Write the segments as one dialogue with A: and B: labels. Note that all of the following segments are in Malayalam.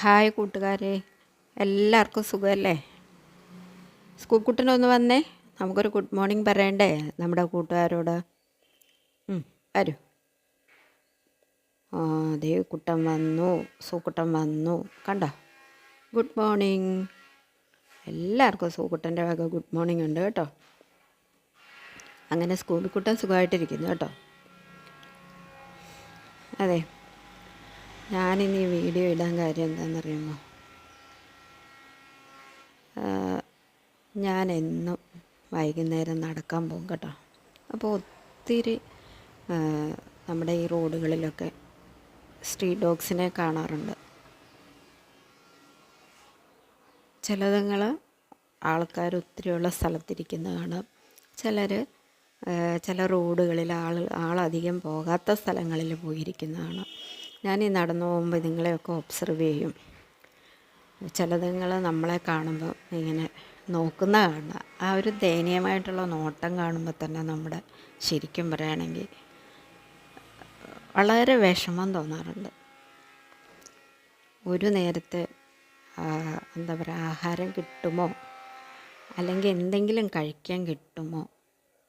A: ഹായ് കൂട്ടുകാരെ. എല്ലാവർക്കും സുഖമല്ലേ? സ്കൂൾ കുട്ടനൊന്ന് വന്നേ. നമുക്കൊരു ഗുഡ് മോർണിംഗ് പറയണ്ടേ നമ്മുടെ കൂട്ടുകാരോട്. വരൂ. ആ അതേ കുട്ടൻ വന്നു. സൂക്കുട്ടൻ വന്നു. കണ്ടോ? Good morning. എല്ലാവർക്കും സൂക്കുട്ടന്റെ വക ഗുഡ് മോർണിംഗ് ഉണ്ട് കേട്ടോ. അങ്ങനെ സ്കൂൾ കുട്ടൻ സുഖമായിട്ടിരിക്കുന്നു കേട്ടോ. അതെ. ഞാനിന്ന് ഈ വീഡിയോ ഇടാൻ കാര്യം എന്താണെന്നറിയുമോ? ഞാൻ എന്നും വൈകുന്നേരം നടക്കാൻ പോകും കേട്ടോ. അപ്പോൾ ഒത്തിരി നമ്മുടെ ഈ റോഡുകളിലൊക്കെ സ്ട്രീറ്റ് ഡോഗ്സിനെ കാണാറുണ്ട്. ചിലതുങ്ങൾ ആൾക്കാർ ഒത്തിരിയുള്ള സ്ഥലത്തിരിക്കുന്ന കാണാം ചിലർ ചില റോഡുകളിൽ ആൾ ആളധികം പോകാത്ത സ്ഥലങ്ങളിൽ പോയിരിക്കുന്ന കാണാം ഞാൻ നടന്നു പോകുമ്പോൾ നിങ്ങളെയൊക്കെ ഒബ്സർവ് ചെയ്യും. ചിലതുങ്ങൾ നമ്മളെ കാണുമ്പോൾ ഇങ്ങനെ നോക്കുന്ന കാണുക ആ ഒരു ദയനീയമായിട്ടുള്ള നോട്ടം കാണുമ്പോൾ തന്നെ നമ്മുടെ ശരിക്കും പറയുകയാണെങ്കിൽ വളരെ വിഷമം തോന്നാറുണ്ട്. ഒരു നേരത്തെ എന്താ പറയുക ആഹാരം കിട്ടുമോ? അല്ലെങ്കിൽ എന്തെങ്കിലും കഴിക്കാൻ കിട്ടുമോ?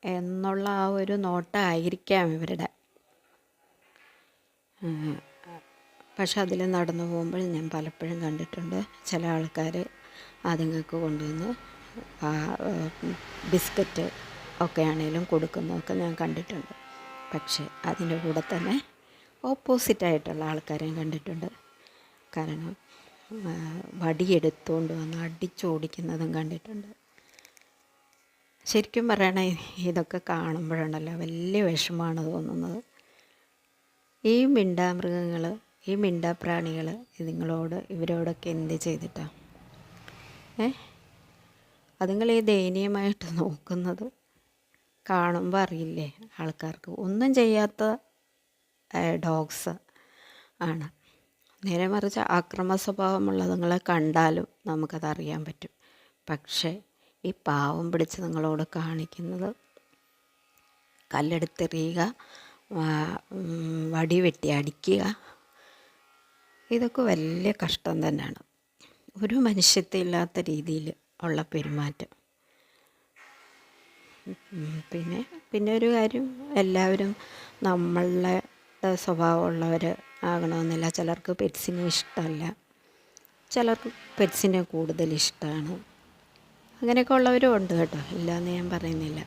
A: എന്നുള്ള ആ ഒരു നോട്ടമായിരിക്കാം ഇവരുടെ പക്ഷെ അതിൽ നടന്നു പോകുമ്പോൾ ഞാൻ പലപ്പോഴും കണ്ടിട്ടുണ്ട് ചില ആൾക്കാർ അതുങ്ങൾക്ക് കൊണ്ടുവന്ന് ബിസ്ക്കറ്റ് ഒക്കെ ആണെങ്കിലും കൊടുക്കുന്നതൊക്കെ ഞാൻ കണ്ടിട്ടുണ്ട്. പക്ഷേ അതിന്റെ കൂടെ തന്നെ ഓപ്പോസിറ്റായിട്ടുള്ള ആൾക്കാരെയും കണ്ടിട്ടുണ്ട്. കാരണം വടിയെടുത്തുകൊണ്ട് വന്ന് അടിച്ചോടിക്കുന്നതും കണ്ടിട്ടുണ്ട്. ശരിക്കും പറയണേ ഇതൊക്കെ കാണുമ്പോഴാണല്ലോ വലിയ വിഷമമാണ് തോന്നുന്നത്. ഈ മിണ്ടാമൃഗങ്ങൾ ഈ മിണ്ടാപ്രാണികൾ ഇതുങ്ങളോട് ഇവരോടൊക്കെ എന്ത് ചെയ്തിട്ടാ? ഏ? അതുങ്ങൾ ഈ ദയനീയമായിട്ട് നോക്കുന്നത് കാണുമ്പോൾ അറിയില്ലേ ആൾക്കാർക്ക്. ഒന്നും ചെയ്യാത്ത ഡോഗ്സ് ആണ്. നേരെ മറിച്ച് ആക്രമ സ്വഭാവമുള്ളതുങ്ങളെ കണ്ടാലും നമുക്കത് അറിയാൻ പറ്റും. പക്ഷേ ഈ പാവം പിടിച്ച് നിങ്ങളോട് കാണിക്കുന്നത് കല്ലെടുത്തെറിയുക വടി വെട്ടി അടിക്കുക ഇതൊക്കെ വലിയ കഷ്ടം തന്നെയാണ്. ഒരു മനുഷ്യത്വമില്ലാത്ത രീതിയിൽ ഉള്ള പെരുമാറ്റം. പിന്നെ പിന്നെ ഒരു കാര്യം എല്ലാവരും നമ്മളുടെ സ്വഭാവമുള്ളവർ ആകണമെന്നില്ല. ചിലർക്ക് പെറ്റ്സിനെ ഇഷ്ടമല്ല. ചിലർക്ക് പെറ്റ്സിനെ കൂടുതൽ ഇഷ്ടമാണ്. അങ്ങനെയൊക്കെ ഉള്ളവരും ഉണ്ട് കേട്ടോ. ഇല്ലയെന്ന് ഞാൻ പറയുന്നില്ല.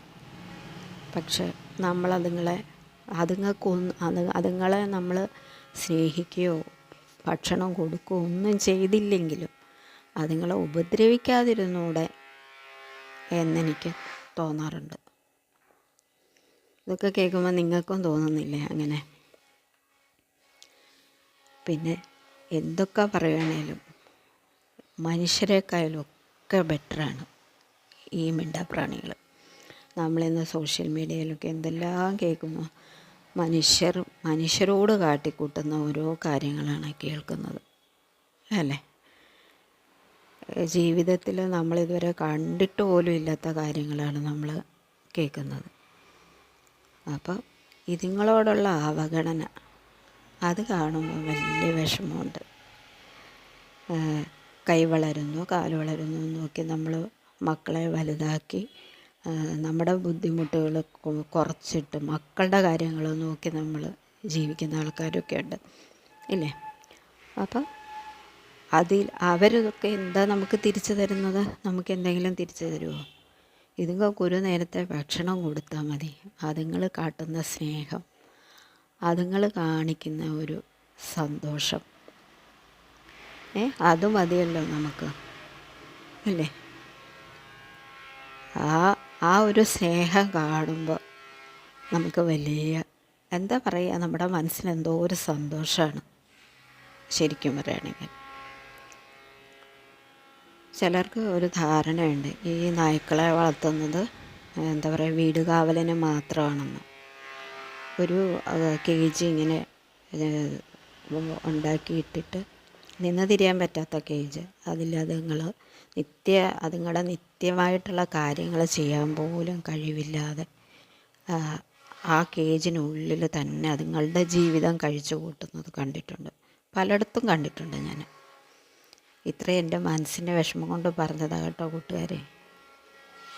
A: പക്ഷെ നമ്മൾ അതുങ്ങളെ അതുങ്ങൾക്കൊന്ന് അതുങ്ങളെ നമ്മൾ സ്നേഹിക്കുകയോ ഭക്ഷണം കൊടുക്കുകയോ ഒന്നും ചെയ്തില്ലെങ്കിലും അതുങ്ങളെ ഉപദ്രവിക്കാതിരുന്നൂടെ എന്നെനിക്ക് തോന്നാറുണ്ട്. ഇതൊക്കെ കേൾക്കുമ്പോൾ നിങ്ങൾക്കും തോന്നുന്നില്ലേ അങ്ങനെ? പിന്നെ എന്തൊക്കെ പറയുകയാണേലും മനുഷ്യരെക്കാളും ഒക്കെ ബെറ്ററാണ് ഈ മിണ്ടാപ്രാണികൾ നമ്മളിന്ന് സോഷ്യൽ മീഡിയയിലൊക്കെ എന്തെല്ലാം കേൾക്കുന്നു മനുഷ്യർ മനുഷ്യരോട് കാട്ടിക്കൂട്ടുന്ന ഓരോ കാര്യങ്ങളാണ് കേൾക്കുന്നത്. അല്ലേ? ജീവിതത്തിൽ നമ്മളിതുവരെ കണ്ടിട്ട് പോലും ഇല്ലാത്ത കാര്യങ്ങളാണ് നമ്മൾ കേൾക്കുന്നത്. അപ്പോൾ ഇതുങ്ങളോടുള്ള അവഗണന അത് കാണുമ്പോൾ വലിയ വിഷമമുണ്ട്. കൈ വളരുന്നു കാൽ വളരുന്നു നോക്കി നമ്മൾ മക്കളെ വലുതാക്കി നമ്മുടെ ബുദ്ധിമുട്ടുകൾ കുറച്ചിട്ട് മക്കളുടെ കാര്യങ്ങൾ നോക്കി നമ്മൾ ജീവിക്കുന്ന ആൾക്കാരൊക്കെ ഉണ്ട്. ഇല്ലേ? അപ്പം അതിൽ അവരൊക്കെ എന്താ നമുക്ക് തിരിച്ചു തരുന്നത്? നമുക്ക് എന്തെങ്കിലും തിരിച്ചു തരുമോ ഇതുങ്ങൾക്ക് ഒരു നേരത്തെ ഭക്ഷണം കൊടുത്താൽ മതി. അതുങ്ങൾ കാട്ടുന്ന സ്നേഹം. അതുങ്ങൾ കാണിക്കുന്ന ഒരു സന്തോഷം. ഏ അത് മതിയല്ലോ നമുക്ക്. അല്ലേ ആ ആ ഒരു സ്നേഹം കാണുമ്പോൾ നമുക്ക് വലിയ എന്താ പറയുക നമ്മുടെ മനസ്സിന് എന്തോ ഒരു സന്തോഷമാണ് ശരിക്കും പറയുകയാണെങ്കിൽ. ചിലർക്ക് ഒരു ധാരണയുണ്ട്. ഈ നായ്ക്കളെ വളർത്തുന്നത് എന്താ പറയുക വീട് കാവലിന് മാത്രമാണെന്ന്. ഒരു കേജ് ഇങ്ങനെ ഉണ്ടാക്കിയിട്ടിട്ട് നിന്ന് തിരിയാൻ പറ്റാത്ത കേജ്. അതിൽ അതുങ്ങൾ നിത്യ അതുങ്ങളുടെ നിത്യമായിട്ടുള്ള കാര്യങ്ങൾ ചെയ്യാൻ പോലും കഴിവില്ലാതെ ആ, കേജിനുള്ളിൽ തന്നെ അതുങ്ങളുടെ ജീവിതം കഴിച്ചു കൂട്ടുന്നത് കണ്ടിട്ടുണ്ട്. പലയിടത്തും കണ്ടിട്ടുണ്ട് ഞാൻ ഇത്രയും എന്റെ മനസ്സിന്റെ വിഷമം കൊണ്ട് പറഞ്ഞതാണ് കേട്ടോ കൂട്ടുകാരെ.